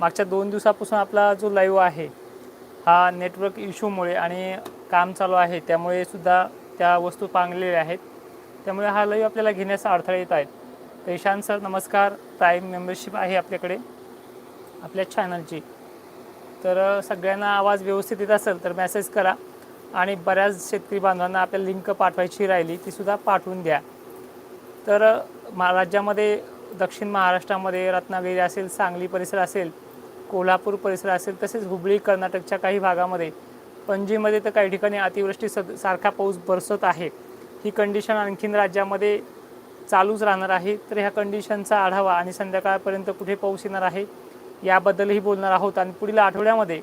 मागच्या दोन दिवसापासून आपला जो लाईव्ह आहे हा नेटवर्क इश्यूमुळे आणि काम चालू आहे त्यामुळे सुद्धा त्या वस्तू पांगलेल्या आहेत. त्यामुळे हा लाईव्ह आपल्याला घेण्याचा अडथळा येत आहेत. तर ईशान सर नमस्कार. प्राईम मेंबरशिप आहे आपल्याकडे आपल्या चॅनलची तर सगळ्यांना आवाज व्यवस्थित येत असेल तर मेसेज करा आणि बऱ्याच शेतकरी बांधवांना आपल्याला लिंक पाठवायची राहिली तीसुद्धा पाठवून द्या. तर महाराज्यामध्ये राज्यामध्ये दक्षिण महाराष्ट्रामध्ये रत्नागिरी असेल सांगली परिसर असेल कोल्हापूर परिसर असेल तसेच हुबळी कर्नाटकच्या काही भागामध्ये पणजीमध्ये तर काही ठिकाणी अतिवृष्टी सद सारखा पाऊस बरसत आहे. ही कंडिशन आणखीन राज्यामध्ये चालूच राहणार आहे. तर ह्या कंडिशनचा आढावा आणि संध्याकाळपर्यंत कुठे पाऊस येणार आहे याबद्दलही बोलणार आहोत. आणि पुढील आठवड्यामध्ये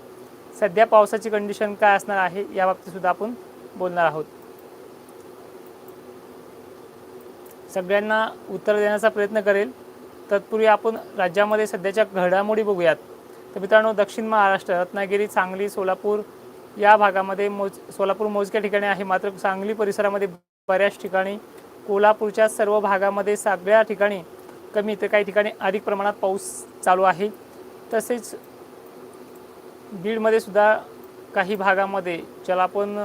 सध्या पावसाची कंडिशन काय असणार आहे याबाबतीतसुद्धा आपण बोलणार आहोत. सगळ्यांना उत्तर देण्याचा प्रयत्न करेल. तत्पूर्वी आपण राज्यामध्ये सध्याच्या घडामोडी बघूयात. तर मित्रांनो दक्षिण महाराष्ट्र रत्नागिरी सांगली सोलापूर या भागामध्ये मोज सोलापूर मोजक्या ठिकाणी आहे. मात्र सांगली परिसरामध्ये बऱ्याच ठिकाणी कोल्हापूरच्या सर्व भागामध्ये सगळ्या ठिकाणी कमी तर काही ठिकाणी अधिक प्रमाणात पाऊस चालू आहे. तसेच बीडमध्ये सुद्धा काही भागामध्ये ज्याला आपण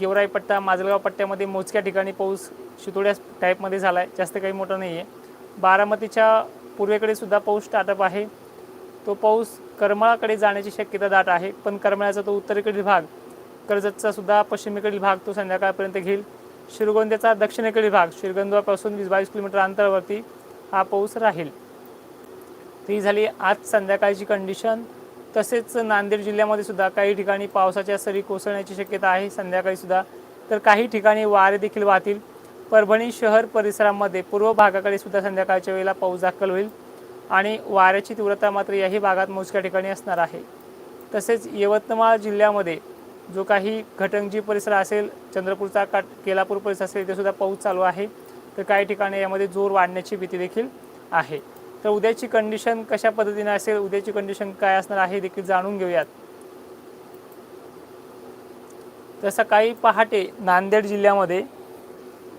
गेवराई पट्टा माजलगाव पट्ट्यामध्ये मोजक्या ठिकाणी पाऊस शितोड्या टाईपमध्ये झाला आहे जास्त काही मोठा नाही आहे बारामतीच्या पूर्वेकडे सुद्धा पाऊस स्टार्टअप आहे. तो पाऊस करमाळाकडे जाण्याची शक्यता दाट आहे पण करमाळ्याचा तो उत्तरेकडील भाग कर्जतचा सुद्धा पश्चिमेकडील भाग तो संध्याकाळपर्यंत घेईल. शिरगोंद्याचा दक्षिणेकडील भाग शिरगोंद्यापासून वीस बावीस किलोमीटर अंतरावरती हा पाऊस राहील. ती झाली आज संध्याकाळची कंडिशन तसेच नांदेड जिल्ह्यामध्ये सुद्धा काही ठिकाणी पावसाच्या सरी कोसळण्याची शक्यता आहे संध्याकाळी सुद्धा. तर काही ठिकाणी वारे देखील वाहतील. परभणी शहर परिसरामध्ये पूर्व भागाकडे सुद्धा संध्याकाळच्या वेळेला पाऊस दाखल होईल. आणि वाऱ्याची तीव्रता मात्र याही भागात मोजक्या ठिकाणी असणार आहे. तसेच यवतमाळ जिल्ह्यामध्ये जो काही घटंजी परिसर असेल चंद्रपूरचा काट केलापूर परिसर असेल इथेसुद्धा पाऊस चालू आहे. तर काही ठिकाणी यामध्ये जोर वाढण्याची भीती देखील आहे. तर उद्याची कंडिशन कशा पद्धतीने असेल उद्याची कंडिशन काय असणार आहे देखील जाणून घेऊयात. तर सकाळी पहाटे नांदेड जिल्ह्यामध्ये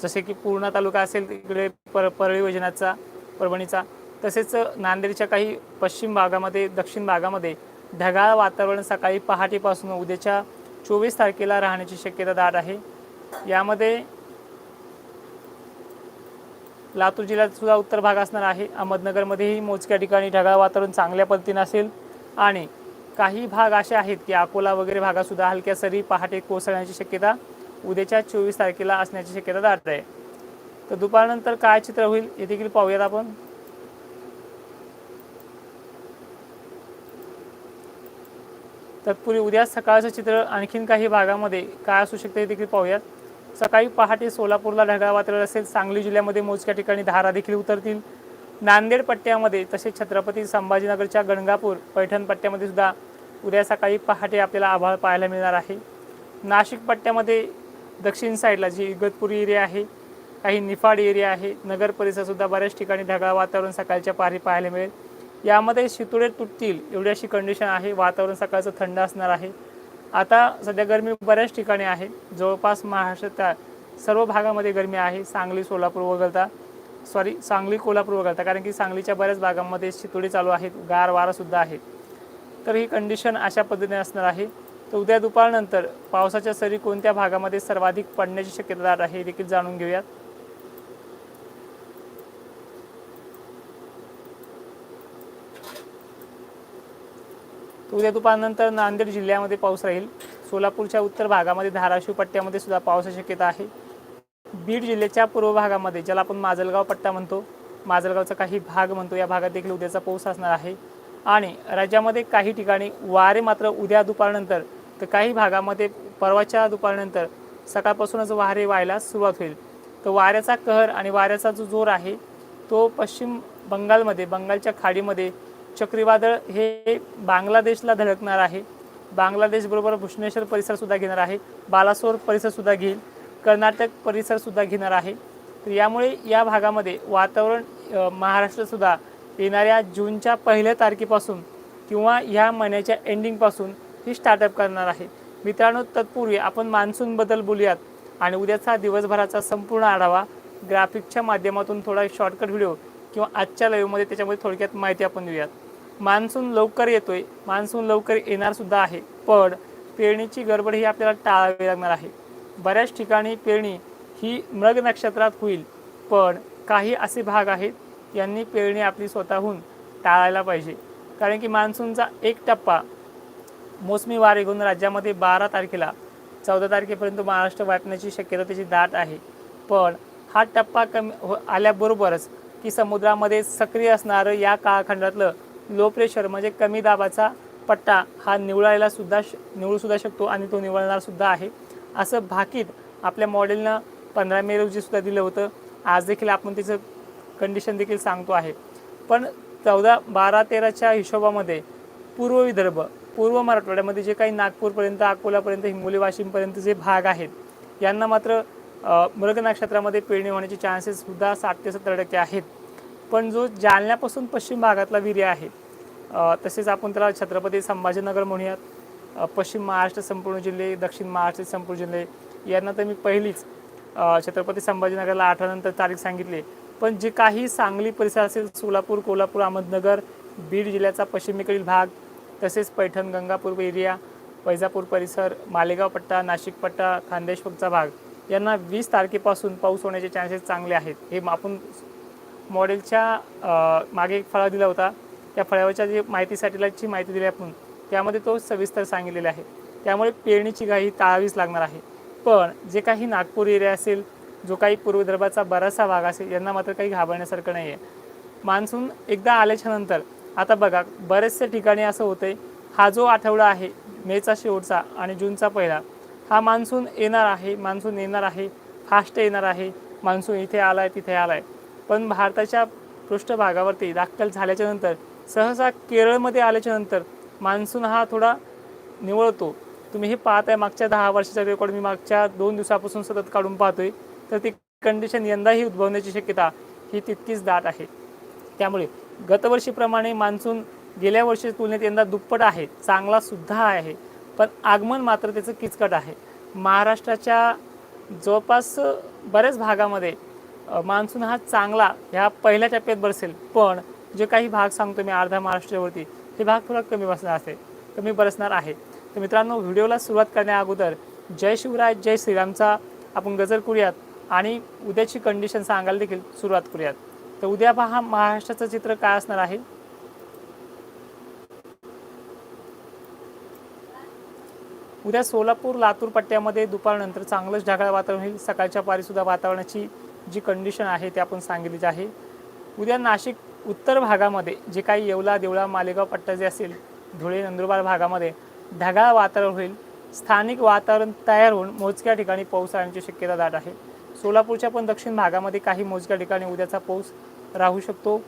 जसे की पूर्णा तालुका असेल तिकडे पर परळी योजनाचा परभणीचा तसेच नांदेडच्या काही पश्चिम भागामध्ये दक्षिण भागामध्ये ढगाळ वातावरण सकाळी पहाटेपासून उद्याच्या चोवीस तारखेला राहण्याची शक्यता दाट आहे. यामध्ये लातूर जिल्ह्यात सुद्धा उत्तर भाग असणार आहे. अहमदनगरमध्येही मोजक्या ठिकाणी ढगाळ वातावरण चांगल्या पद्धतीने असेल. आणि काही भाग असे आहेत की अकोला वगैरे भागातसुद्धा हलक्या सरी पहाटे कोसळण्याची शक्यता उद्याच्या चोवीस तारखेला असण्याची शक्यता दाट आहे. तर दुपारनंतर काय चित्र होईल हे देखील पाहूयात आपण. तत्पूर्वी उद्या सकाळचं चित्र आणखीन काही भागामध्ये काय असू शकते हे देखील पाहूयात. सकाळी पहाटे सोलापूरला ढगाळ वातावरण असेल सांगली जिल्ह्यामध्ये मोजक्या ठिकाणी धारा देखील उतरतील. नांदेड पट्ट्यामध्ये तसेच छत्रपती संभाजीनगरच्या गणगापूर पैठण पट्ट्यामध्ये सुद्धा उद्या सकाळी पहाटे आपल्याला आभाळ पाहायला मिळणार आहे. नाशिक पट्ट्यामध्ये दक्षिण साईडला जी इगतपुरी एरिया आहे काही निफाड एरिया आहे नगर परिसरसुद्धा बऱ्याच ठिकाणी ढगाळ वातावरण सकाळच्या पारी पाहायला मिळेल. यामध्ये शितुळे तुटतील एवढी अशी कंडिशन आहे. वातावरण सकाळचं थंड असणार आहे. आता सध्या गरमी बऱ्याच ठिकाणी आहे. जवळपास महाराष्ट्रात सर्व भागामध्ये गरमी आहे. सांगली सोलापूर वगळता सॉरी सांगली कोल्हापूर वगळता कारण की सांगलीच्या बऱ्याच भागामध्ये शितोडे चालू आहेत. गार वारासुद्धा आहे. तर ही कंडिशन अशा पद्धतीने असणार आहे. तर उद्या दुपारनंतर पावसाच्या सरी कोणत्या भागामध्ये सर्वाधिक पडण्याची शक्यता आहे देखील जाणून घेऊयात. उद्या दुपारनंतर नांदेड जिल्ह्यामध्ये पाऊस राहील. सोलापूरच्या उत्तर भागामध्ये धाराशिव पट्ट्यामध्ये सुद्धा पावसाची शक्यता आहे. बीड जिल्ह्याच्या पूर्व भागामध्ये ज्याला आपण माजलगाव पट्टा म्हणतो माजलगावचा काही भाग म्हणतो या भागात देखील उद्याचा पाऊस असणार आहे. आणि राज्यामध्ये काही ठिकाणी वारे मात्र उद्या दुपारनंतर तर काही भागामध्ये परवाच्या दुपारनंतर सकाळपासूनच वारे व्हायला सुरुवात होईल. तर वाऱ्याचा कहर आणि वाऱ्याचा जो जोर आहे तो पश्चिम बंगालमध्ये बंगालच्या खाडीमध्ये चक्रीवादळ हे बांगलादेशला धडकणार आहे. बांगलादेशबरोबर भुषणेश्वर परिसरसुद्धा घेणार आहे. बालासोर परिसरसुद्धा घेईल. कर्नाटक परिसरसुद्धा घेणार आहे. तर यामुळे या भागामध्ये वातावरण महाराष्ट्रसुद्धा येणाऱ्या जूनच्या पहिल्या तारखेपासून किंवा ह्या महिन्याच्या एंडिंगपासून ही स्टार्टअप करणार आहे. मित्रांनो तत्पूर्वी आपण मान्सूनबद्दल बोलूयात आणि उद्याचा दिवसभराचा संपूर्ण आढावा ग्राफिकच्या माध्यमातून थोडा शॉर्टकट व्हिडिओ किंवा आजच्या लाईव्हमध्ये त्याच्यामध्ये थोडक्यात माहिती आपण देऊयात. मान्सून लवकर येतोय. मान्सून लवकर येणारसुद्धा आहे. पण पेरणीची गडबड ही आपल्याला टाळावी लागणार आहे. बऱ्याच ठिकाणी पेरणी ही मृग नक्षत्रात होईल. पण काही असे भाग आहेत यांनी पेरणी आपली स्वतःहून टाळायला पाहिजे. कारण की मान्सूनचा एक टप्पा मोसमी वारे घेऊन राज्यामध्ये बारा तारखेला चौदा तारखेपर्यंत महाराष्ट्र वाटण्याची शक्यता त्याची दाट आहे. पण हा टप्पा कमी हो आल्याबरोबरच की समुद्रामध्ये सक्रिय असणारं या काळखंडातलं लो प्रेशर म्हणजे कमी दाबाचा पट्टा हा निवळायला सुद्धा श निवळू सुद्धा शकतो आणि तो निवळणार सुद्धा आहे. असं भाकीत आपल्या मॉडेलनं पंधरा मे रोजी सुद्धा दिलं होतं. आज देखील आपण तिचं कंडिशन देखील सांगतो आहे. पण चौदा बारा तेराच्या हिशोबामध्ये पूर्व विदर्भ पूर्व मराठवाड्यामध्ये जे काही नागपूरपर्यंत अकोलापर्यंत हिंगोली वाशिमपर्यंत जे भाग आहेत यांना मात्र मृग नक्षत्रामध्ये पेरणी होण्याचे चान्सेससुद्धा साठ ते सत्तर टक्के आहेत. पण जो जालन्यापासून पश्चिम भागातला विर्य आहे तसेच आपण त्याला छत्रपती संभाजीनगर म्हणूयात. पश्चिम महाराष्ट्र संपूर्ण जिल्हे दक्षिण महाराष्ट्र संपूर्ण जिल्हे यांना तर मी पहिलीच छत्रपती संभाजीनगरला आठवल्यानंतर तारीख सांगितली. पण जे काही सांगली परिसर असेल सोलापूर कोल्हापूर अहमदनगर बीड जिल्ह्याचा पश्चिमेकडील भाग तसेच पैठण गंगापूर एरिया वैजापूर परिसर मालेगाव पट्टा नाशिक पट्टा खानदेशपूरचा भाग यांना वीस तारखेपासून पाऊस होण्याचे चान्सेस चांगले आहेत हे आपण मॉडेलच्या मागे एक फळा दिला होता. त्या फळावरच्या जे माहिती सॅटेलाईटची माहिती दिली आपण त्यामध्ये तो सविस्तर सांगितलेला आहे. त्यामुळे पेरणीची घाई टाळावीच लागणार आहे. पण जे काही नागपूर एरिया असेल जो काही पूर्व विदर्भाचा बराचसा भाग असेल यांना मात्र काही घाबरण्यासारखं नाही आहे मान्सून एकदा आल्याच्यानंतर आता बघा बरेचसे ठिकाणी असं होतंय हा जो आठवडा आहे मेचा शेवटचा आणि जूनचा पहिला हा मान्सून येणार आहे मान्सून येणार आहे फास्ट येणार आहे मान्सून इथे आला आहे तिथे आला आहे पण भारताच्या पृष्ठभागावरती दाखल झाल्याच्यानंतर सहसा केरळमध्ये आल्याच्यानंतर मान्सून हा थोडा निवळतो. तुम्ही हे पाहत आहे मागच्या दहा वर्षाचा रेकॉर्ड मी मागच्या दोन दिवसापासून सतत काढून पाहतोय. तर ती कंडिशन यंदाही उद्भवण्याची शक्यता ही तितकीच दाट आहे. त्यामुळे गतवर्षीप्रमाणे मान्सून गेल्या वर्षी तुलनेत यंदा दुप्पट आहे चांगला सुद्धा आहे. पण आगमन मात्र त्याचं किचकट आहे. महाराष्ट्राच्या जवळपास बऱ्याच भागामध्ये मान्सून हा चांगला ह्या पहिल्या टप्प्यात बरसेल. पण जे काही भाग सांगतो मी अर्धा महाराष्ट्रावरती हे भाग थोडा कमी बसणार असेल कमी बरसणार आहे. तर मित्रांनो व्हिडिओला सुरुवात करण्या अगोदर जय शिवराय जय श्रीरामचा आपण गजर करूयात आणि उद्याची कंडिशन सांगायला देखील सुरुवात करूयात. तर उद्या पहा महाराष्ट्राचं चित्र काय असणार आहे. उद्या सोलापूर लातूर पट्ट्यामध्ये दुपारनंतर चांगलंच ढगाळ वातावरण होईल. सकाळच्या पारीसुद्धा वातावरणाची जी कंडिशन आहे ते आपण सांगितलीच आहे. उद्या नाशिक उत्तर भागामध्ये जे काही येवला देवळा मालेगाव पट्टा जे असेल धुळे नंदुरबार भागामध्ये ढगाळ वातावरण होईल. स्थानिक वातावरण तयार होऊन मोजक्या ठिकाणी पाऊस राहण्याची शक्यता दाट आहे. सोलापूरच्या पण दक्षिण भागामध्ये काही मोजक्या ठिकाणी उद्याचा पाऊस राहू शकतो.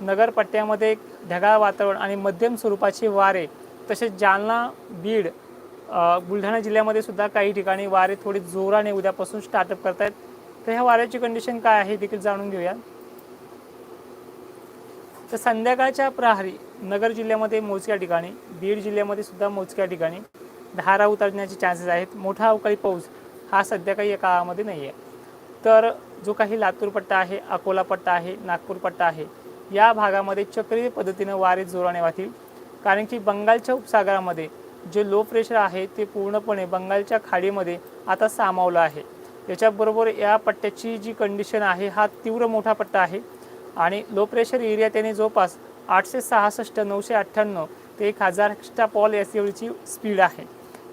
नगरपट्ट्यामध्ये ढगाळ वातावरण आणि मध्यम स्वरूपाचे वारे तसेच जालना बीड बुलढाणा जिल्ह्यामध्ये सुद्धा काही ठिकाणी वारे थोडे जोराने उद्यापासून स्टार्टअप करतायत. तर ह्या वाऱ्याची कंडिशन काय आहे देखील जाणून घेऊया. तर संध्याकाळच्या प्रहरी नगर जिल्ह्यामध्ये मोजक्या ठिकाणी बीड जिल्ह्यामध्ये सुद्धा मोजक्या ठिकाणी धारा उतरण्याचे चान्सेस आहेत. मोठा अवकाळी पाऊस हा सध्या काही या काळामध्ये नाही आहे. तर जो काही लातूर पट्टा आहे अकोला पट्टा आहे नागपूर पट्टा आहे या भागामध्ये चक्रीय पद्धतीनं वारे जोराने वाहतील. कारण की बंगालच्या उपसागरामध्ये जे लो प्रेशर आहे ते पूर्णपणे बंगालच्या खाडीमध्ये आता सामावलं आहे. त्याच्याबरोबर या पट्ट्याची जी कंडिशन आहे हा तीव्र मोठा पट्टा आहे. आणि लो प्रेशर एरिया त्याने जवळपास आठशे सहासष्ट नऊशे अठ्ठ्याण्णव ते एक हजार एक्स्ट्रा पॉल एस एवढीची स्पीड आहे.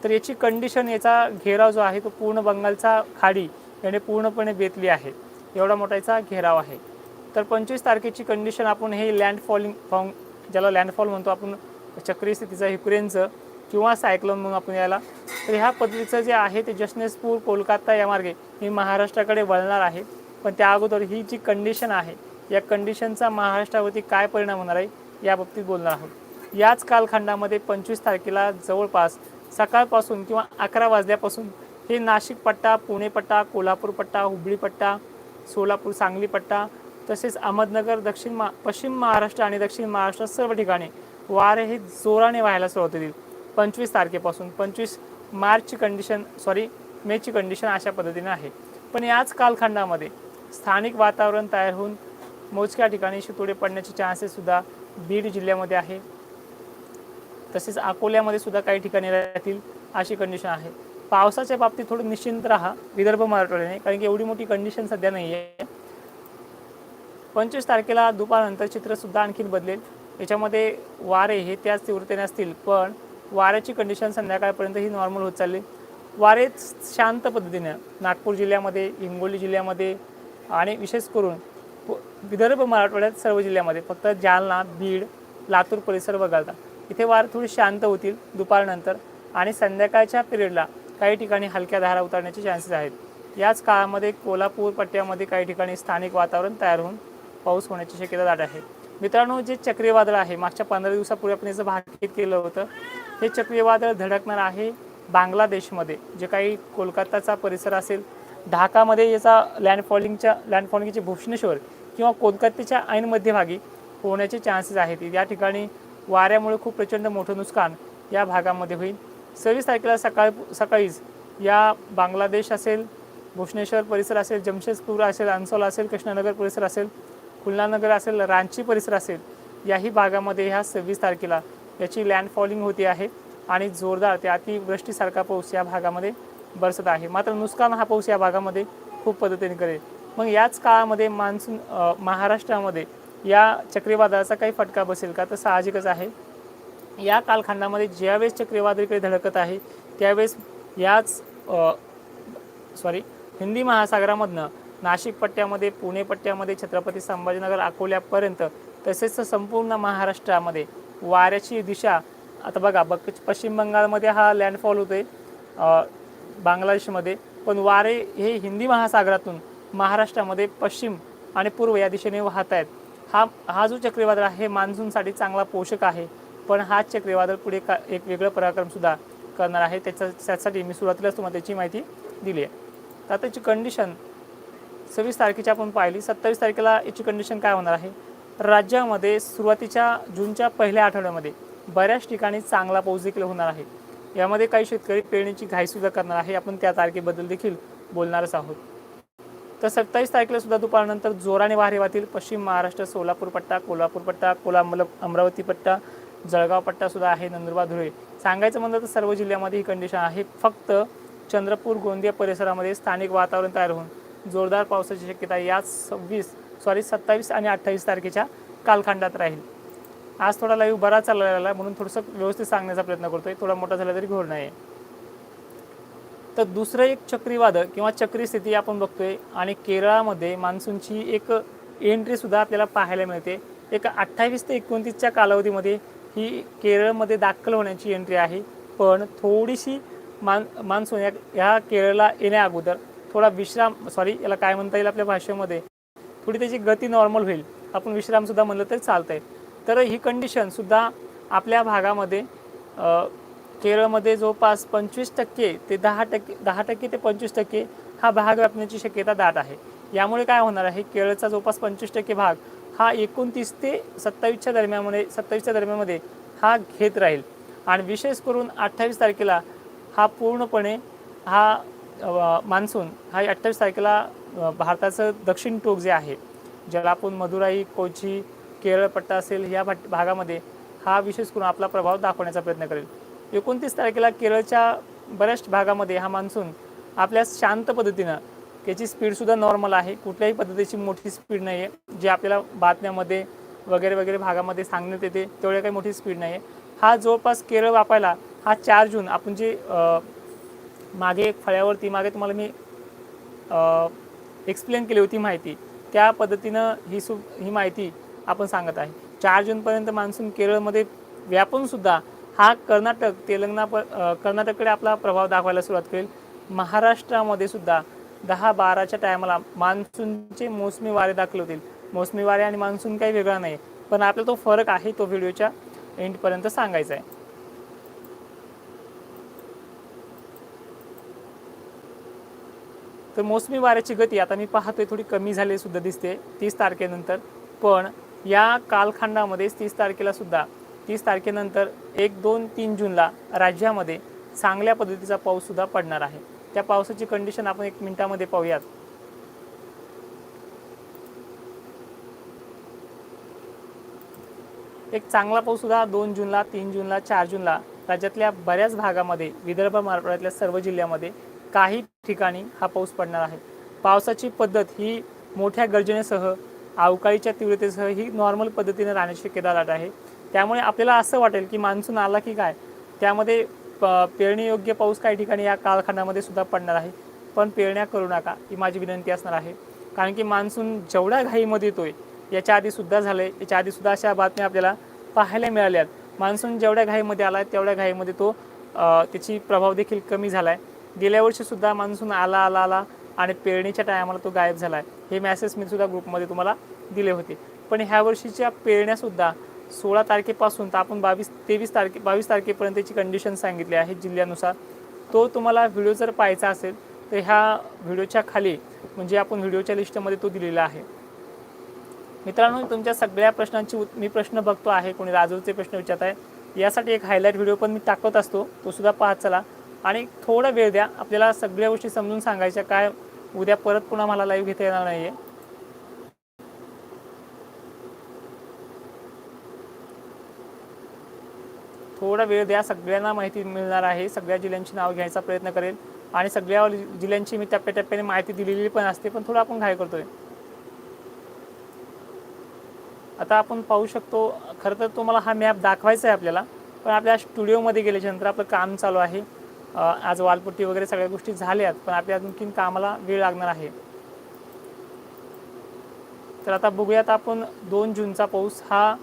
तर याची कंडिशन याचा घेराव जो आहे तो पूर्ण बंगालचा खाडी याने पूर्णपणे बेतली आहे. एवढा मोठा याचा घेराव आहे. तर पंचवीस तारखेची कंडिशन आपण हे लँडफॉलिंग फॉर्म ज्याला लँडफॉल म्हणतो आपण चक्रीय स्थितीचा युक्रेनचं किंवा सायक्लोन म्हणून आपण याला तर ह्या पद्धतीचं जे आहे ते जसनेसपूर कोलकाता या मार्गे ही महाराष्ट्राकडे वळणार आहे. पण त्या अगोदर ही जी कंडिशन आहे या कंडिशनचा महाराष्ट्रावरती काय परिणाम होणार आहे याबाबतीत बोलणार आहोत. याच कालखंडामध्ये पंचवीस तारखेला जवळपास सकाळपासून किंवा अकरा वाजल्यापासून हे नाशिक पट्टा पुणे पट्टा कोल्हापूर पट्टा हुबळी पट्टा सोलापूर सांगली पट्टा तसेच अहमदनगर दक्षिण मा पश्चिम महाराष्ट्र आणि दक्षिण महाराष्ट्रात सर्व ठिकाणी वारे हे जोराने व्हायला सुरुवात होतील. पंचवीस तारखेपासून पंचवीस मार्चची कंडिशन सॉरी मेची कंडिशन अशा पद्धतीने आहे. पण याच कालखंडामध्ये स्थानिक वातावरण तयार होऊन मोजक्या ठिकाणी शितोडे पडण्याचे चान्सेससुद्धा बीड जिल्ह्यामध्ये आहे. तसेच अकोल्यामध्ये सुद्धा काही ठिकाणी राहतील अशी कंडिशन आहे. पावसाच्या बाबतीत थोडं निश्चिंत राहा विदर्भ मराठवाड्याने कारण की एवढी मोठी कंडिशन सध्या नाही आहे पंचवीस तारखेला दुपारनंतर चित्रसुद्धा आणखी आणखीन बदलेल. याच्यामध्ये वारे हे त्याच तीव्रतेने असतील पण वाऱ्याची कंडिशन संध्याकाळपर्यंत ही नॉर्मल होत चालली. वारे शांत पद्धतीने नागपूर जिल्ह्यामध्ये हिंगोली जिल्ह्यामध्ये आणि विशेष करून विदर्भ मराठवाड्यात सर्व जिल्ह्यामध्ये फक्त जालना बीड लातूर परिसर वगळता. इथे वारे थोडी शांत होतील दुपारनंतर आणि संध्याकाळच्या पिरियडला काही ठिकाणी हलक्या धारा उतरण्याचे चान्सेस आहेत. याच काळामध्ये कोल्हापूर पट्ट्यामध्ये काही ठिकाणी स्थानिक वातावरण तयार होऊन पाऊस होण्याची शक्यता दाट आहे. मित्रांनो जे चक्रीवादळ आहे मागच्या पंधरा दिवसापूर्वी आपण याचं भाकीत केलं होतं. हे चक्रीवादळ धडकणार आहे बांगलादेशमध्ये. जे काही कोलकाताचा परिसर असेल ढाकामध्ये याचा लँडफॉलिंगच्या लँडफॉलिंगचे भुवनेश्वर किंवा कोलकात्याच्या ऐन मध्यभागी होण्याचे चान्सेस आहेत. या ठिकाणी वाऱ्यामुळे खूप प्रचंड मोठं नुकसान या भागामध्ये होईल. सव्वीस तारखेला सकाळ सकाळीच या बांगलादेश असेल भुवनेश्वर परिसर असेल जमशेदपूर असेल अन्सोल असेल कृष्णनगर परिसर असेल खुलनानगर असेल रांची परिसर असेल याही भागामध्ये ह्या सव्वीस तारखेला याची लँडफॉलिंग होती आहे आणि जोरदार ते अतिवृष्टीसारखा पाऊस या भागामध्ये बरसत आहे. मात्र नुकसान हा पाऊस या भागामध्ये खूप पद्धतीने करेल. मग याच काळामध्ये मान्सून महाराष्ट्रामध्ये या चक्रीवादळाचा काही फटका बसेल का? तर साहजिकच आहे. या कालखंडामध्ये ज्यावेळेस चक्रीवादळीकडे धडकत आहे त्यावेळेस याच सॉरी हिंदी महासागरामधनं नाशिक पट्ट्यामध्ये पुणे पट्ट्यामध्ये छत्रपती संभाजीनगर अकोल्यापर्यंत तसेच संपूर्ण महाराष्ट्रामध्ये वाऱ्याची दिशा. आता बघा बघ पश्चिम बंगालमध्ये हा लँडफॉल होतोय बांगलादेशमध्ये. पण वारे हे हिंदी महासागरातून महाराष्ट्रामध्ये पश्चिम आणि पूर्व या दिशेने वाहत आहेत हा हा जो चक्रीवादळ आहे हे मान्सूनसाठी चांगला पोषक आहे. पण हा चक्रीवादळ पुढे का एक वेगळं पराक्रमसुद्धा करणार आहे. त्याच्या त्यासाठी मी सुरुवातीलाच तुम्हाला त्याची माहिती दिली आहे. तर आता याची कंडिशन सव्वीस तारखेची आपण पाहिली. सत्तावीस तारखेला याची कंडिशन काय होणार आहे? राज्यामध्ये सुरुवातीच्या जूनच्या पहिल्या आठवड्यामध्ये बऱ्याच ठिकाणी चांगला पाऊस देखील होणार आहे. यामध्ये काही शेतकरी पेरणीची घाईसुद्धा करणार आहे. आपण त्या तारखेबद्दल देखील बोलणारच आहोत. तर सत्तावीस तारखेला सुद्धा दुपारनंतर जोराने वारे वाहतील. पश्चिम महाराष्ट्र सोलापूर पट्टा कोल्हापूर पट्टा कोलामल अमरावती पट्टा जळगाव पट्टा सुद्धा आहे नंदुरबार धुळे. सांगायचं म्हणलं तर सर्व जिल्ह्यामध्ये ही कंडिशन आहे. फक्त चंद्रपूर गोंदिया परिसरामध्ये स्थानिक वातावरण तयार होऊन जोरदार पावसाची शक्यता या सव्वीस सॉरी सत्तावीस आणि अठ्ठावीस तारखेच्या कालखंडात राहील. आज थोडा लाईव्ह बरा चाललेला आहे म्हणून थोडंसं व्यवस्थित सांगण्याचा प्रयत्न करतोय. थोडा मोठा झाला तरी घोर नाही तर दुसरं एक चक्रीवादळ किंवा चक्री स्थिती आपण बघतोय आणि केरळामध्ये मान्सूनची एक एंट्री सुद्धा आपल्याला पाहायला मिळते. एक अठ्ठावीस ते एकोणतीसच्या कालावधीमध्ये ही केरळमध्ये दाखल होण्याची एंट्री आहे. पण थोडीशी मान मान्सून या ह्या केरळला येण्या अगोदर थोडा विश्राम सॉरी याला काय म्हणता येईल आपल्या भाषेमध्ये? थोडी त्याची गती नॉर्मल होईल. आपण विश्रामसुद्धा म्हणलं तरी आहे तर ही कंडिशनसुद्धा आपल्या भागामध्ये केरळमध्ये जवळपास पंचवीस टक्के ते दहा टक्के दहा टक्के ते पंचवीस टक्के हा भाग व्यापण्याची शक्यता दाट आहे. यामुळे काय होणार आहे? केरळचा जवळपास पंचवीस टक्के भाग हा एकोणतीस ते सत्तावीसच्या दरम्यानमध्ये सत्तावीसच्या दरम्यानमध्ये हा घेत राहील. आणि विशेष करून अठ्ठावीस तारखेला हा पूर्णपणे हा मान्सून हा अठ्ठावीस तारखेला भारताचं दक्षिण टोक जे आहे ज्याला आपण मदुराई कोची केरळ पट्टा असेल या भाट- भागामध्ये हा विशेष करून आपला प्रभाव दाखवण्याचा प्रयत्न करेल. एकोणतीस तारखेला केरळच्या बऱ्याच भागामध्ये हा मान्सून आपल्या शांत पद्धतीनं त्याची स्पीडसुद्धा नॉर्मल आहे. कुठल्याही पद्धतीची मोठी स्पीड नाही आहे जे आपल्याला बातम्यामध्ये वगैरे वगैरे भागामध्ये सांगण्यात येते तेवढ्या काही मोठी स्पीड नाही आहे हा जवळपास केरळ वापायला हा चार जून आपण जे मागे एक फळ्यावरती मागे तुम्हाला मी एक्सप्लेन केली होती माहिती. त्या पद्धतीनं ही सु ही माहिती आपण सांगत आहे. चार जूनपर्यंत मान्सून केरळमध्ये व्यापूनसुद्धा हा कर्नाटक तेलंगणा प कर्नाटककडे आपला प्रभाव दाखवायला सुरुवात करेल. महाराष्ट्रामध्ये सुद्धा दहा बाराच्या टायमाला मान्सूनचे मोसमी वारे दाखल होतील. मोसमी वारे आणि मान्सून काही वेगळा नाही पण आपला तो फरक आहे तो व्हिडिओच्या एंडपर्यंत सांगायचा आहे. तर मोसमी वाऱ्याची गती आता मी पाहतोय थोडी कमी झाली सुद्धा दिसते तीस तारखेनंतर. पण या कालखंडामध्येच तीस तारखेला सुद्धा तीस तारखेनंतर एक दोन तीन जूनला राज्यामध्ये चांगल्या पद्धतीचा पाऊस सुद्धा पडणार आहे. त्या पावसाची कंडिशन आपण एक मिनिटामध्ये पाहूयात. एक चांगला पाऊस सुद्धा दोन जूनला तीन जूनला चार जूनला राज्यातल्या बऱ्याच भागामध्ये विदर्भ मराठवाड्यातल्या सर्व जिल्ह्यामध्ये काही ठिकाणी हा पाऊस पडणार आहे. पावसाची पद्धत ही मोठ्या गर्जनेसह अवकाळीच्या तीव्रतेसह ही नॉर्मल पद्धतीने राहण्याची शक्यता दाट आहे. त्यामुळे आपल्याला असं वाटेल की मान्सून आला की काय त्यामध्ये प- पेरणीयोग्य पाऊस काही ठिकाणी या कालखंडामध्ये सुद्धा पडणार आहे. पण पेरण्या करू नका ही माझी विनंती असणार आहे. कारण की मान्सून जेवढ्या घाईमध्ये येतोय याच्या आधी सुद्धा आहे याच्या आधीसुद्धा अशा बातम्या आपल्याला पाहायला मिळाल्यात. मान्सून जेवढ्या घाईमध्ये आला आहे तेवढ्या घाईमध्ये तो त्याची प्रभाव देखील कमी झाला आहे गेल्या वर्षीसुद्धा मान्सून आला आला आला आणि पेरणीच्या टायमाला तो गायब झाला आहे हे मॅसेज मी सुद्धा ग्रुपमध्ये तुम्हाला दिले होते. पण ह्या वर्षीच्या पेरण्यासुद्धा सोळा तारखेपासून तर आपण बावीस तेवीस तारखे बावीस तारखेपर्यंतची कंडिशन सांगितली आहे जिल्ह्यानुसार. तो तुम्हाला व्हिडिओ जर पाहायचा असेल तर ह्या व्हिडिओच्या खाली म्हणजे आपण व्हिडिओच्या लिस्टमध्ये तो दिलेला आहे. मित्रांनो तुमच्या सगळ्या प्रश्नांची उत- मी प्रश्न बघतो आहे कोणी राजूचे प्रश्न विचारत आहे यासाठी एक हायलाईट व्हिडिओ पण मी टाकत असतो. तो सुद्धा पाहत चला. आणि थोडा वेळ द्या. आपल्याला सगळ्या गोष्टी समजून सांगायच्या. काय उद्या परत पुन्हा मला लाईव्ह घेता येणार नाही आहे थोडा वेळ द्या. सगळ्यांना माहिती मिळणार आहे. सगळ्या जिल्ह्यांची नाव घ्यायचा प्रयत्न करेल. आणि सगळ्या जिल्ह्यांची मी टप्प्याटप्प्याने माहिती दिलेली पण असते पण थोडं आपण घाय करतोय. आता आपण पाहू शकतो खरं तर तुम्हाला हा मॅप दाखवायचा आहे आपल्याला. पण आपल्या स्टुडिओमध्ये गेल्याच्यानंतर आपलं काम चालू आहे. आज वालपुट्टी वगैरे सगळ्या गोष्टी झाल्यात पण आपल्या आणखीन कामाला वेळ लागणार आहे. तर आता बघूयात आपण दोन जूनचा पाऊस हा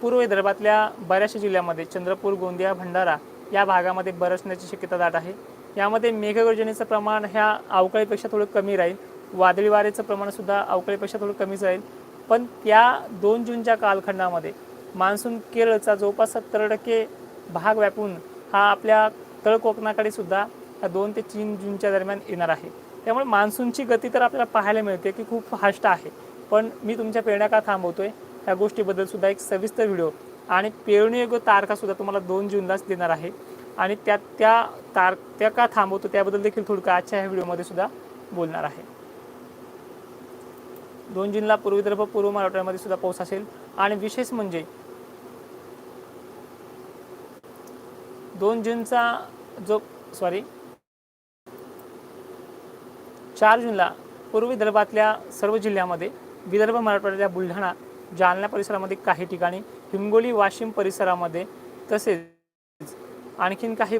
पूर्व विदर्भातल्या बऱ्याचशा जिल्ह्यामध्ये चंद्रपूर गोंदिया भंडारा या भागामध्ये बरसण्याची शक्यता दाट आहे. यामध्ये मेघगर्जनेचं प्रमाण ह्या अवकाळीपेक्षा थोडं कमी राहील. वादळी वारेचं प्रमाणसुद्धा अवकाळीपेक्षा थोडं कमीच राहील. पण त्या दोन जूनच्या कालखंडामध्ये मान्सून केरळचा जवळपास सत्तर टक्के भाग व्यापून हा आपल्या तळ कोकणाकडे सुद्धा दोन ते तीन जूनच्या दरम्यान येणार आहे. त्यामुळे मान्सूनची गती तर आपल्याला पाहायला मिळते की खूप फास्ट आहे. पण मी तुमच्या पेरण्या का थांबवतोय. ह्या गोष्टीबद्दल सुद्धा एक सविस्तर व्हिडिओ आणि पेरणीयोग्य तारखा सुद्धा तुम्हाला दोन जूनलाच देणार आहे. आणि त्या त्या तार त्या का थांबवतो त्याबद्दल देखील थोडकं आजच्या ह्या व्हिडिओमध्ये सुद्धा बोलणार आहे. दोन जूनला पूर्व विदर्भ पूर्व मराठवाड्यामध्ये सुद्धा पाऊस असेल. आणि विशेष म्हणजे दोन जूनचा जो सॉरी चार जूनला पूर्व विदर्भातल्या सर्व जिल्ह्यामध्ये विदर्भ मराठवाड्यातल्या बुलढाणा जालना परिसरामध्ये काही ठिकाणी हिंगोली वाशिम परिसरामध्ये तसेच आणखीन काही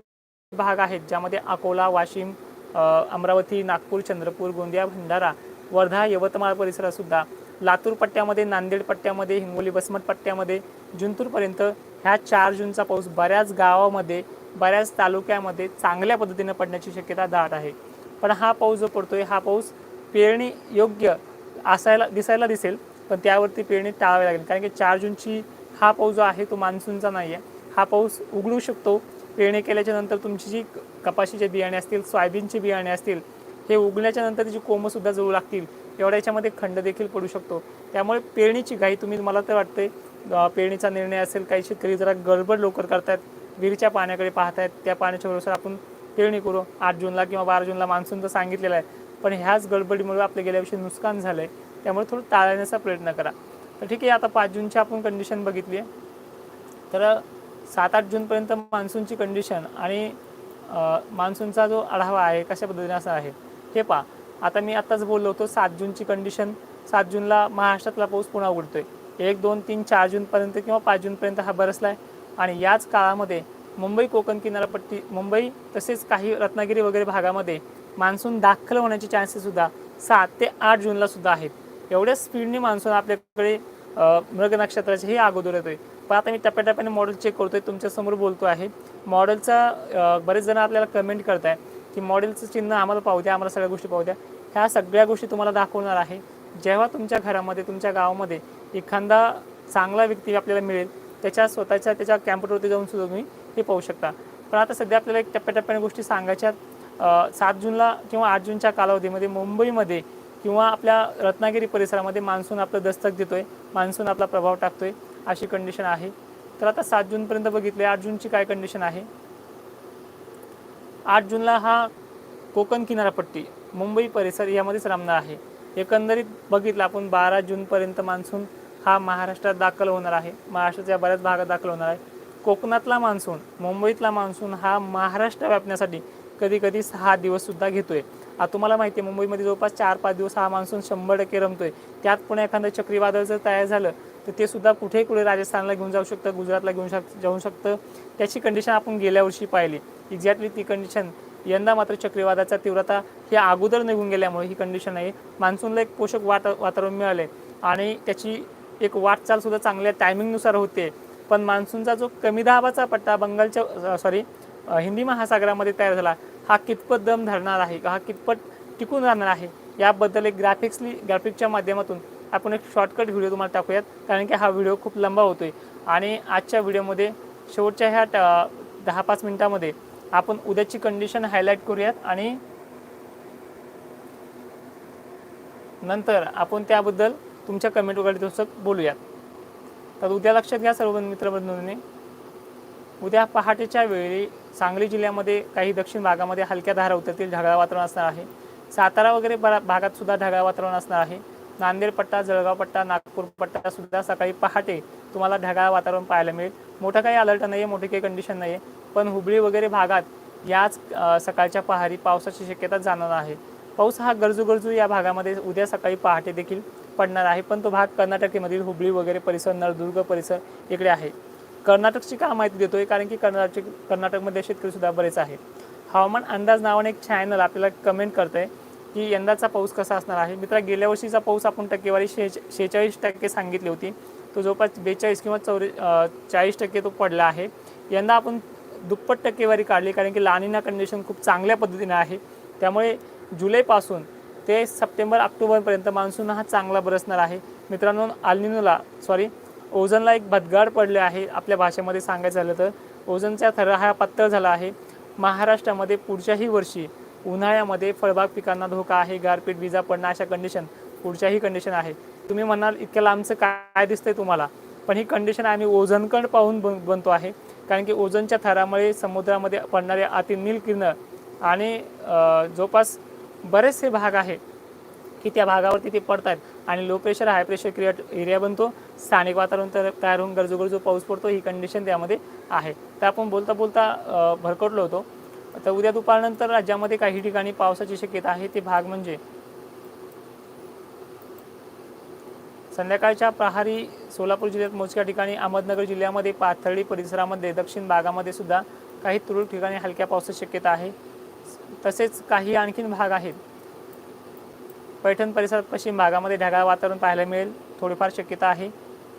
भाग आहेत ज्यामध्ये अकोला वाशिम अमरावती नागपूर चंद्रपूर गोंदिया भंडारा वर्धा यवतमाळ परिसरातसुद्धा लातूर पट्ट्यामध्ये नांदेड पट्ट्यामध्ये हिंगोली बसमत पट्ट्यामध्ये जिंतूरपर्यंत ह्या चार जूनचा पाऊस बऱ्याच गावामध्ये बऱ्याच तालुक्यामध्ये चांगल्या पद्धतीने पडण्याची शक्यता दाट आहे. पण हा पाऊस जो पडतो आहे हा पाऊस पेरणी योग्य असायला दिसायला दिसेल पण त्यावरती पेरणी टाळावी लागेल. कारण की चार जूनची हा पाऊस जो आहे तो मान्सूनचा नाही आहे हा पाऊस उघडू शकतो. पेरणी केल्याच्यानंतर तुमची जी कपाशीचे बियाणे असतील सोयाबीनचे बियाणे असतील हे उगल्याच्या नंतर त्याची कोंबसुद्धा जळू लागतील. एवढ्या याच्यामध्ये खंड देखील पडू शकतो. त्यामुळे पेरणीची घाई तुम्ही मला तर वाटते पेरणीचा निर्णय असेल काही शेतकरी जरा गडबड लवकर करतायत विहिरीच्या पाण्याकडे पाहतायत त्या पाण्याच्या भरोसावर आपण पेरणी करू. आठ जूनला किंवा बारा जूनला मान्सून तर सांगितलेलं आहे पण ह्याच गडबडीमुळे आपल्या गेल्या वर्षी नुकसान झालं आहे त्यामुळे थोडं टाळण्याचा प्रयत्न करा. तर ठीक आहे आता पाच जूनची आपण कंडिशन बघितली आहे. तर सात आठ जूनपर्यंत मान्सूनची कंडिशन आणि मान्सूनचा जो आढावा आहे कशा पद्धतीने असा आहे हे पहा. आता मी आत्ताच बोललो होतो सात जूनची कंडिशन सात जूनला महाराष्ट्रातला पाऊस पुन्हा उघडतो आहे एक दोन तीन चार जूनपर्यंत किंवा पाच जूनपर्यंत हा बरसला आहे आणि याच काळामध्ये मुंबई कोकण किनारपट्टी मुंबई तसेच काही रत्नागिरी वगैरे भागामध्ये मान्सून दाखल होण्याचे चान्सेससुद्धा सात ते आठ जूनला सुद्धा आहेत. एवढ्या स्पीडने मान्सून आपल्याकडे मृग नक्षत्राच्याही अगोदर येतोय. पण आता मी टप्प्याटप्प्याने मॉडेल चेक करतोय तुमच्यासमोर बोलतो आहे. मॉडेलचा बरेच जण आपल्याला कमेंट करताय की मॉडेलचं चिन्ह आम्हाला पाहू द्या आम्हाला सगळ्या गोष्टी पाहू द्या. ह्या सगळ्या गोष्टी तुम्हाला दाखवणार आहे. जेव्हा तुमच्या घरामध्ये तुमच्या गावामध्ये एखादा चांगला व्यक्ती आपल्याला मिळेल त्याच्या स्वतःच्या त्याच्या कॅम्प्युटरवरती जाऊन सुद्धा तुम्ही हे पाहू शकता. पण आता सध्या आपल्याला एक टप्प्याटप्प्याने गोष्टी सांगायच्या सात जूनला किंवा आठ जूनच्या कालावधीमध्ये मुंबईमध्ये किंवा आपल्या रत्नागिरी परिसरामध्ये मान्सून आपलं दस्तक देतो आहे मान्सून आपला प्रभाव टाकतो आहे अशी कंडिशन आहे. तर आता सात जूनपर्यंत बघितले आठ जूनची काय कंडिशन आहे? आठ जूनला हा कोकण किनारपट्टी मुंबई परिसर यामध्येच रमणार आहे. एकंदरीत बघितलं आपण बारा जूनपर्यंत मान्सून हा महाराष्ट्रात दाखल होणार आहे. महाराष्ट्राच्या बऱ्याच भागात दाखल होणार आहे. कोकणातला मान्सून मुंबईतला मान्सून हा महाराष्ट्र व्यापण्यासाठी कधी कधी सहा दिवससुद्धा घेतोय. आता तुम्हाला माहिती आहे मुंबईमध्ये जवळपास चार पाच दिवस हा मान्सून शंभर टक्के रमतो आहे त्यात पुन्हा एखादं चक्रीवादळ जर तयार झालं तर ते सुद्धा कुठे कुठे राजस्थानला घेऊन जाऊ शकतं गुजरातला घेऊन शक जाऊ शकतं. त्याची कंडिशन आपण गेल्या वर्षी पाहिली. एक्झॅक्टली ती कंडिशन यंदा मात्र चक्रीवादाचा तीव्रता हे अगोदर निघून गेल्यामुळे ही कंडिशन आहे. मान्सूनला एक पोषक वाट वातावरण मिळालं आहे आणि त्याची एक वाटचालसुद्धा चांगल्या टायमिंगनुसार होते. पण मान्सूनचा जो कमी दाबाचा पट्टा बंगालच्या सॉरी हिंदी महासागरामध्ये तयार झाला हा कितपत दम धरणार आहे हा कितपत टिकून राहणार आहे? याबद्दल एक ग्राफिक्सली ग्राफिकच्या माध्यमातून आपण एक शॉर्टकट व्हिडिओ तुम्हाला टाकूयात कारण की हा व्हिडिओ खूप लंबा होतो आहे आणि आजच्या व्हिडिओमध्ये शेवटच्या ह्या ट- दहा पाच मिनिटामध्ये आपण उद्याची कंडिशन हायलाईट करूयात आणि नंतर आपण त्याबद्दल तुमच्या कमेंट वगैरे तुमचं बोलूयात. तर उद्या लक्षात घ्या सर्व मित्रबंधूंनी. उद्या पहाटेच्या वेळी सांगली जिल्ह्यामध्ये काही दक्षिण भागामध्ये हलक्या धारा उतरतील ढगाळ वातावरण असणार आहे. सातारा वगैरे बरा भागात सुद्धा ढगाळ वातावरण असणार आहे. नांदेड पट्टा जळगाव पट्टा नागपूर पट्टा सुद्धा सकाळी पहाटे तुम्हाला ढगाळ वातावरण पाहायला मिळेल. मोठं काही अलर्ट नाही आहे मोठी काही कंडिशन नाही आहे पण हुबळी वगैरे भागात याच सकाळच्या पहारी पावसाची शक्यता जाणवणार आहे. पाऊस हा गरजू गरजू या भागामध्ये उद्या सकाळी पहाटे देखील पडणार आहे पण तो भाग कर्नाटकेमधील हुबळी वगैरे परिसर नळदुर्ग परिसर इकडे आहे. कर्नाटकची का माहिती देतोय कारण की कर्नाटक कर्नाटकमध्ये शेतकरीसुद्धा बरेच आहेत. हवामान अंदाज नावाने एक चॅनल आपल्याला कमेंट करतंय की यंदाचा पाऊस कसा असणार आहे? मित्रा गेल्या वर्षीचा पाऊस आपण टक्केवारी शे शेहेचाळीस टक्के सांगितली होती. तो जवळपास बेचाळीस किंवा चौरे चाळीस टक्के तो पडला आहे. यंदा आपण दुप्पट टक्केवारी काढली कारण की लानिना कंडिशन खूप चांगल्या पद्धतीने आहे. त्यामुळे जुलैपासून ते सप्टेंबर ऑक्टोबरपर्यंत मान्सून हा चांगला बरसणार आहे. मित्रांनो आलनिनोला सॉरी ओझनला एक भदगाड पडले आहे आपल्या भाषेमध्ये सांगायचं झालं तर. ओझनचा थर हा पातळ झाला आहे. महाराष्ट्रामध्ये पुढच्याही वर्षी उन्हाळ्यामध्ये फळबाग पिकांना धोका आहे गारपीट विजा पडणं अशा कंडिशन पुढच्याही कंडिशन आहे. तुम्ही म्हणाल इतक्या लांबचं काय दिसतंय तुम्हाला? पण ही कंडिशन आम्ही ओझनकण पाहून बन बनतो आहे. कारण की ओझनच्या थरामुळे समुद्रामध्ये पडणारे अति नील किरणं आणि अं, जवळपास बरेचसे भाग आहे की त्या भागावरती ते पडत आहेत आणि low pressure high pressure create area बनतो. स्थानिक वातावरण तर तयार होऊन गरजू पाऊस पडतो. ही कंडिशन त्यामध्ये आहे. तर आपण बोलता बोलता भरकटलो होतो. तर उद्या दुपारनंतर राज्यामध्ये काही ठिकाणी पावसाची शक्यता आहे. ते भाग म्हणजे संध्याकाळच्या प्रहारी सोलापूर जिल्ह्यात मोजक्या ठिकाणी अहमदनगर जिल्ह्यामध्ये पाथर्डी परिसरामध्ये दक्षिण भागामध्ये सुद्धा काही तुरळक ठिकाणी हलक्या पावसाची शक्यता आहे. तसेच काही आणखीन भाग आहेत. पैठण परिसरात पश्चिम भागामध्ये ढगाळ वातावरण पाहायला मिळेल. थोडीफार शक्यता आहे.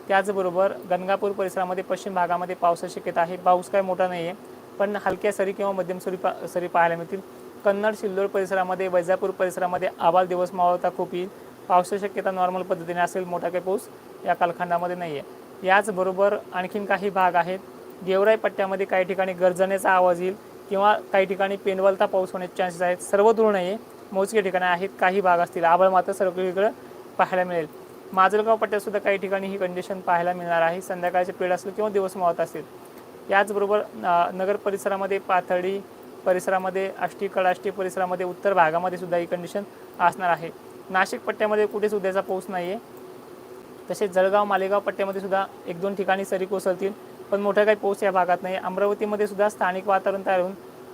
त्याचबरोबर गंगापूर परिसरामध्ये पश्चिम भागामध्ये पावसाची शक्यता आहे. पाऊस काय मोठा नाही आहे पण हलक्या सरी किंवा मध्यम सरी पा सरी पाहायला मिळतील. कन्नड सिल्लोड परिसरामध्ये वैजापूर परिसरामध्ये आबाल दिवस मावळता खूप येईल. पावसाची शक्यता नॉर्मल पद्धतीने असेल मोठा काही पाऊस या कालखंडामध्ये नाही आहे याचबरोबर आणखीन काही भाग आहेत. गेवराई पट्ट्यामध्ये काही ठिकाणी गर्जनेचा आवाज येईल. किंवा काही ठिकाणी पेनवलता पाऊस होण्याचे चान्सेस आहेत. सर्व दूर नाही आहे मोजके ठिकाणी आहेत. काही भाग असतील. आभळ मात्र सगळीकडं पाहायला मिळेल. माजलगाव पट्ट्यात सुद्धा काही ठिकाणी ही कंडिशन पाहायला मिळणार आहे. संध्याकाळचे पिरियड असेल किंवा दिवस मावत असेल याचबरोबर नगर परिसरामध्ये पाथर्डी परिसरामध्ये आष्टी कडाष्टी परिसरामध्ये उत्तर भागामध्ये सुद्धा ही कंडिशन असणार आहे. नाशिक पट्ट्यामध्ये कुठेच उद्याचा पाऊस नाही आहे तसेच जळगाव मालेगाव पट्ट्यामध्ये सुद्धा एक दोन ठिकाणी सरी कोसळतील. पण मोठा काही पाऊस या भागात नाही. अमरावतीमध्ये सुद्धा स्थानिक वातावरण तयार होऊन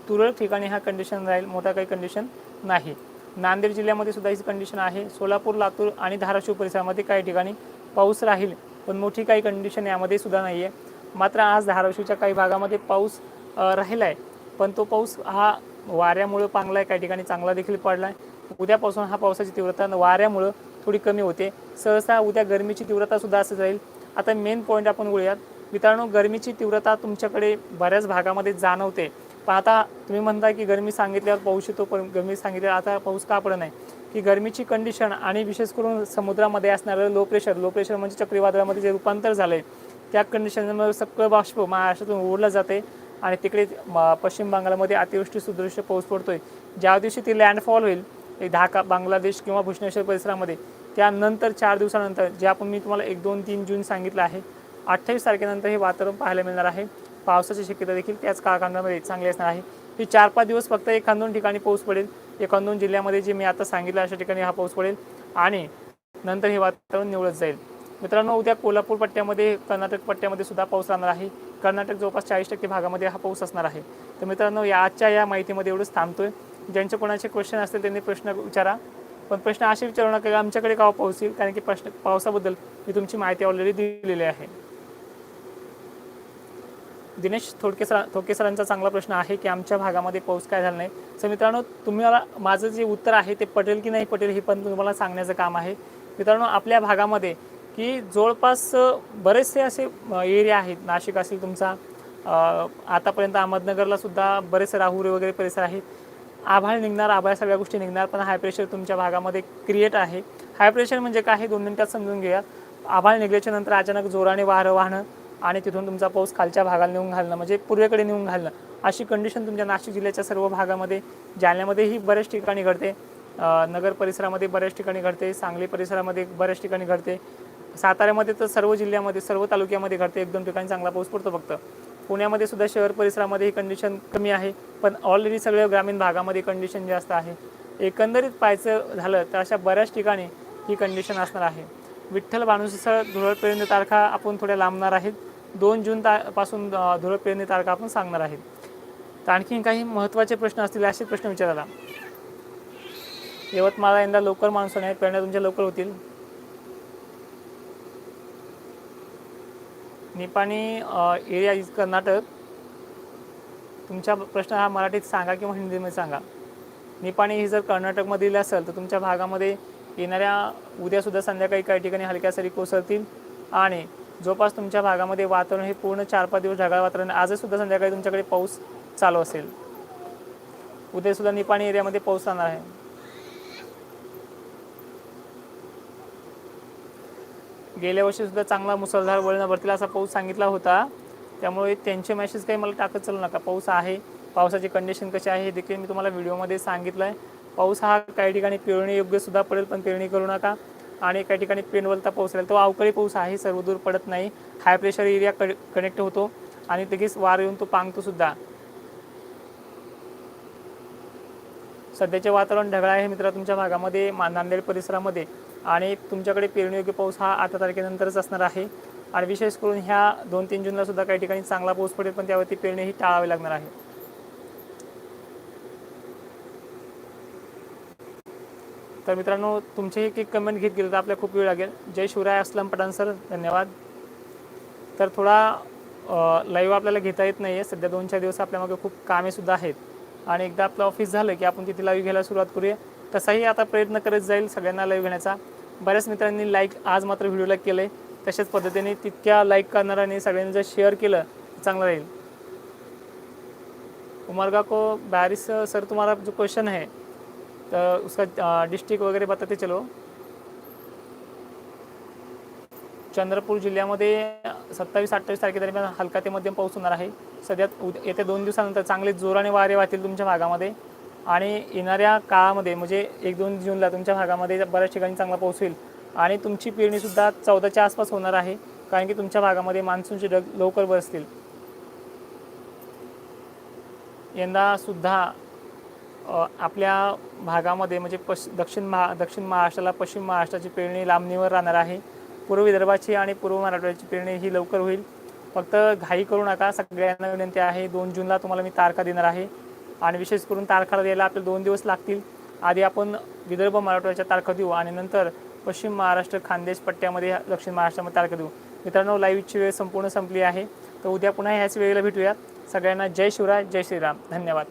तुरळक ठिकाणी हा कंडिशन राहील मोठा काही कंडिशन नाही. नांदेड जिल्ह्यामध्ये सुद्धा ही कंडिशन आहे. सोलापूर लातूर आणि धाराशिव परिसरामध्ये काही ठिकाणी पाऊस राहील पण मोठी काही कंडिशन यामध्ये सुद्धा नाही आहे मात्र आज धाराशिवच्या काही भागामध्ये पाऊस राहिला आहे पण तो पाऊस हा वाऱ्यामुळं पांगला आहे काही ठिकाणी चांगला देखील पडला आहे उद्यापासून हा पावसाची तीव्रता वाऱ्यामुळं थोडी कमी होते. सहसा उद्या गरमीची तीव्रतासुद्धा असंच असं जाईल आता मेन पॉईंट आपण बोलूयात मित्रांनो गरमीची तीव्रता तुमच्याकडे बऱ्याच भागामध्ये जाणवते. पण आता तुम्ही म्हणता की गरमी सांगितल्यावर पाऊस येतो पण गरमी सांगितल्यावर आता पाऊस का पडत नाही? की गरमीची कंडिशन आणि विशेष करून समुद्रामध्ये असणारं लो प्रेशर लो प्रेशर म्हणजे चक्रीवादळामध्ये जे रूपांतर झालं आहे त्या कंडिशनमध्ये सगळं बाष्प महाराष्ट्रातून ओढलं जाते आणि तिकडे पश्चिम बंगालमध्ये अतिवृष्टी सुदृश्य पाऊस पडतोय. ज्या दिवशी ती लँडफॉल होईल एक ढाका बांगलादेश किंवा भुवनेश्वर परिसरामध्ये त्यानंतर चार दिवसानंतर जे आपण मी तुम्हाला एक दोन तीन जून सांगितलं आहे अठ्ठावीस तारखेनंतर हे वातावरण पाहायला मिळणार आहे. पावसाची शक्यता देखील त्याच काळखंडामध्ये चांगली असणार आहे. ही चार पाच दिवस फक्त एखाद दोन ठिकाणी पाऊस पडेल. एखाद दोन जिल्ह्यामध्ये जे मी आता सांगितलं अशा ठिकाणी हा पाऊस पडेल आणि नंतर हे वातावरण निवडत जाईल. मित्रांनो उद्या कोल्हापूर पट्ट्यामध्ये कर्नाटक पट्ट्यामध्ये सुद्धा पाऊस राहणार आहे. कर्नाटक जवळपास चाळीस टक्के भागामध्ये हा पाऊस असणार आहे. तर मित्रांनो या आजच्या या माहितीमध्ये एवढंच थांबतोय. ज्यांचे कोणाचे क्वेश्चन असतील त्यांनी प्रश्न विचारा. पण प्रश्न असे विचारू नका की आमच्याकडे का पाऊस येईल? कारण की प्रश्न पावसाबद्दल मी तुमची माहिती ऑलरेडी दिलेली आहे. दिनेश थोडके सर थोडके सरांचा चांगला प्रश्न आहे की आमच्या भागामध्ये पाऊस काय झाला नाही. सर मित्रांनो तुम्हाला माझं जे उत्तर आहे ते पटेल की नाही पटेल हे पण तुम्हाला सांगण्याचं काम आहे. मित्रांनो आपल्या भागामध्ये की जवळपास बरेचसे असे एरिया आहेत. नाशिक असेल तुमचा आतापर्यंत अहमदनगरला सुद्धा बरेचसे राहुरी वगैरे परिसर आहेत. आभाळ निघणार आभाळ सगळ्या गोष्टी निघणार पण हाय प्रेशर तुमच्या भागामध्ये क्रिएट आहे. हाय प्रेशर म्हणजे काय हे दोन मिनिटात समजून घ्या आभाळ निघल्याच्या नंतर अचानक जोराने वारं वाहणं आणि तिथून तुमचा पाऊस खालच्या भागाला नेऊन घालणं म्हणजे पूर्वेकडे नेऊन घालणं. अशी कंडिशन तुमच्या नाशिक जिल्ह्याच्या सर्व भागामध्ये जालन्यामध्येही बऱ्याच ठिकाणी घडते. नगर परिसरामध्ये बऱ्याच ठिकाणी घडते सांगली परिसरामध्ये बऱ्याच ठिकाणी घडते. साताऱ्यामध्ये तर सर्व जिल्ह्यामध्ये सर्व तालुक्यामध्ये घडते. एक दोन ठिकाणी चांगला पाऊस पडतो फक्त. पुण्यामध्ये सुद्धा शहर परिसरामध्ये ही कंडिशन कमी आहे पण ऑलरेडी सगळ्या ग्रामीण भागामध्ये कंडिशन जास्त आहे. एकंदरीत पाहायचं झालं तर अशा बऱ्याच ठिकाणी ही कंडिशन असणार आहे. विठ्ठल भानुसळ धुळपर्यंत तारखा आपण थोड्या लांबणार आहेत. दोन जून ता पासून धुरपेरणी पेरणी तारखा आपण सांगणार आहे. तर आणखीन काही महत्त्वाचे प्रश्न असतील असे प्रश्न विचारायला. यवतमाळला यंदा लवकर मान्सून आहे पेरण्या तुमच्या लवकर होतील. Nipani area is Karnataka. तुमचा प्रश्न हा मराठीत सांगा किंवा हिंदीमध्ये सांगा. निपाणी ही जर कर्नाटकमधील असेल तर तुमच्या भागामध्ये येणाऱ्या उद्यासुद्धा संध्याकाळी काही ठिकाणी हलक्या सरी कोसळतील आणि जवळपास तुमच्या भागामध्ये वातावरण हे पूर्ण चार पाच दिवस ढगाळ वातावरण आजच सुद्धा संध्याकाळी तुमच्याकडे पाऊस चालू असेल. उद्यासुद्धा निपाणी एरियामध्ये पाऊस राहणार आहे. गेल्या वर्षी सुद्धा चांगला मुसळधार वळण भरतील असा पाऊस सांगितला होता. त्यामुळे त्यांचे मॅसेज काही मला टाकत चालू नका. पाऊस आहे पावसाची कंडिशन कशी आहे हे देखील मी तुम्हाला व्हिडिओमध्ये सांगितलं आहे पाऊस हा काही ठिकाणी पेरणी योग्य सुद्धा पडेल पण पेरणी करू नका. आणि काही ठिकाणी पेनवलता पाऊस राहील तो अवकाळी पाऊस आहे सर्व दूर पडत नाही. हाय प्रेशर एरिया कनेक्ट होतो. आणि लगेच वार येऊन तो पांगतो सुद्धा. सध्याचे वातावरण ढगाळ आहे मित्र तुमच्या भागामध्ये नांदेड परिसरामध्ये. आणि तुमच्याकडे पेरणीयोग्य पाऊस हा आता तारखेनंतरच असणार आहे. आणि विशेष करून ह्या दोन तीन जूनला सुद्धा काही ठिकाणी चांगला पाऊस पडेल पण त्यावरती पेरणी ही टाळावी लागणार आहे. तर मित्रांनो तुमची एक एक कमेंट घेत गेलं तर आपल्याला खूप वेळ लागेल. जय शिवराय असलम पठाण सर धन्यवाद. तर थोडा लाईव्ह आपल्याला घेता येत नाही आहे सध्या दोन चार दिवस आपल्यामागे खूप कामेसुद्धा आहेत. आणि एकदा आपलं ऑफिस झालं की आपण तिथे लाईव्ह घ्यायला सुरुवात करूया. तसाही आता प्रयत्न करत जाईल सगळ्यांना लाईव्ह घेण्याचा. बऱ्याच मित्रांनी लाईक आज मात्र व्हिडिओला केलं आहे तशाच पद्धतीने तितक्या लाईक करणाऱ्यांनी सगळ्यांनी जर शेअर केलं तर चांगलं राहील. उमरगा को बारिश सर तुम्हाला जो क्वेश्चन है तो उसका डिस्ट्रिक्ट वगैरे बताते चलो. चंद्रपूर जिल्ह्यामध्ये सत्तावीस अठ्ठावीस तारखेदरम्यान हलका ते मध्यम पाऊस होणार आहे. सध्यात येत्या दोन दिवसानंतर चांगले जोराने वारे वाहतील तुमच्या भागामध्ये. आणि येणाऱ्या काळामध्ये म्हणजे एक दोन जूनला तुमच्या भागामध्ये बऱ्याच ठिकाणी चांगला पाऊस होईल. आणि तुमची पेरणीसुद्धा चौदाच्या आसपास होणार आहे कारण की तुमच्या भागामध्ये मान्सूनचे ढग लवकर बसतील यंदा सुद्धा आपल्या भागामध्ये म्हणजे पश दक्षिण महा दक्षिण महाराष्ट्राला पश्चिम महाराष्ट्राची पेरणी लांबणीवर राहणार आहे. पूर्व विदर्भाची आणि पूर्व मराठवाड्याची पेरणी ही लवकर होईल. फक्त घाई करू नका. सगळ्यांना विनंती आहे दोन जूनला तुम्हाला मी तारखा देणार आहे. आणि विशेष करून तारखा द्यायला आपल्याला दोन दिवस लागतील. आधी आपण विदर्भ मराठवाड्याच्या तारखा देऊ आणि नंतर पश्चिम महाराष्ट्र खानदेश पट्ट्यामध्ये दक्षिण महाराष्ट्रामध्ये तारखा देऊ. मित्रांनो लाईव्हची वेळ संपूर्ण संपली आहे. तर उद्या पुन्हा ह्याच वेळेला भेटूयात. सगळ्यांना जय शिवराय जय श्रीराम. धन्यवाद.